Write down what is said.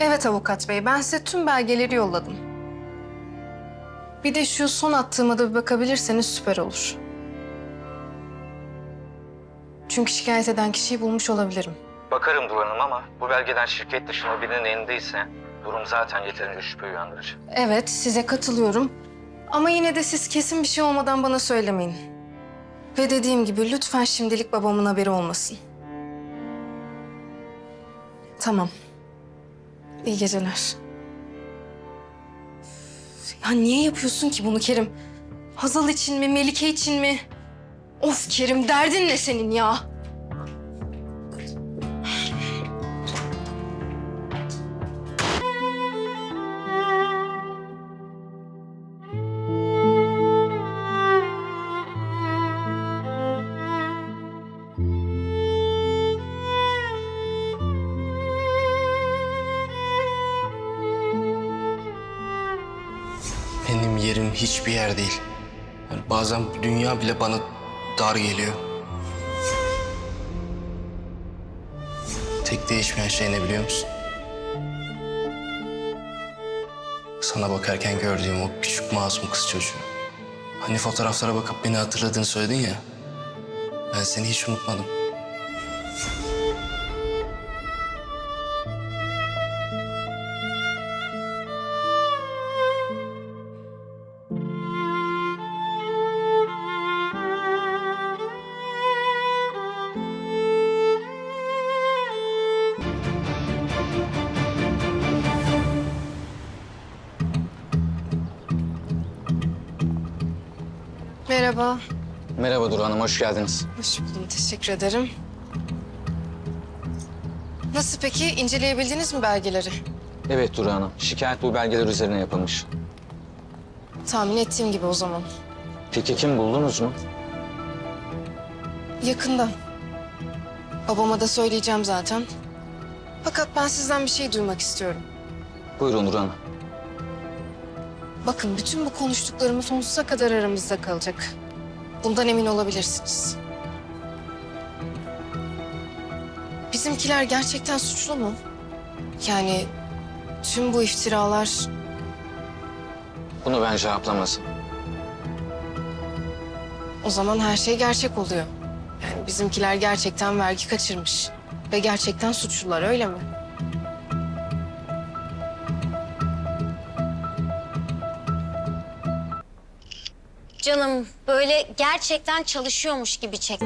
Evet avukat bey, ben size tüm belgeleri yolladım. Bir de şu son attığıma da bir bakabilirseniz süper olur. Çünkü şikayet eden kişiyi bulmuş olabilirim. Bakarım Duran Hanım ama bu belgeden şirket dışında birinin elindeyse durum zaten yeterince şüphe uyandırıcı. Evet, size katılıyorum. Ama yine de siz kesin bir şey olmadan bana söylemeyin. Ve dediğim gibi lütfen şimdilik babamın haberi olmasın. Tamam. İyi geceler. Ya niye yapıyorsun ki bunu Kerim? Hazal için mi, Melike için mi? Of Kerim, derdin ne senin ya? Benim yerim hiçbir yer değil. Yani bazen dünya bile bana dar geliyor. Tek değişmeyen şey ne biliyor musun? Sana bakarken gördüğüm o küçük masum kız çocuğu. Hani fotoğraflara bakıp beni hatırladığını söyledin ya. Ben seni hiç unutmadım. Merhaba. Merhaba Duran Hanım, hoş geldiniz. Hoş buldum, teşekkür ederim. Nasıl peki? İnceleyebildiniz mi belgeleri? Evet Duran Hanım, şikayet bu belgeler üzerine yapılmış. Tahmin ettiğim gibi o zaman. Peki kim buldunuz mu? Yakında. Babama da söyleyeceğim zaten. Fakat ben sizden bir şey duymak istiyorum. Buyurun Duran Hanım. Bakın bütün bu konuştuklarımı sonsuza kadar aramızda kalacak. Bundan emin olabilirsiniz. Bizimkiler gerçekten suçlu mu? Yani tüm bu iftiralar Bunu ben cevaplamazım. o zaman her şey gerçek oluyor. Yani bizimkiler gerçekten vergi kaçırmış ve gerçekten suçlular öyle mi? Canım böyle gerçekten çalışıyormuş gibi çek.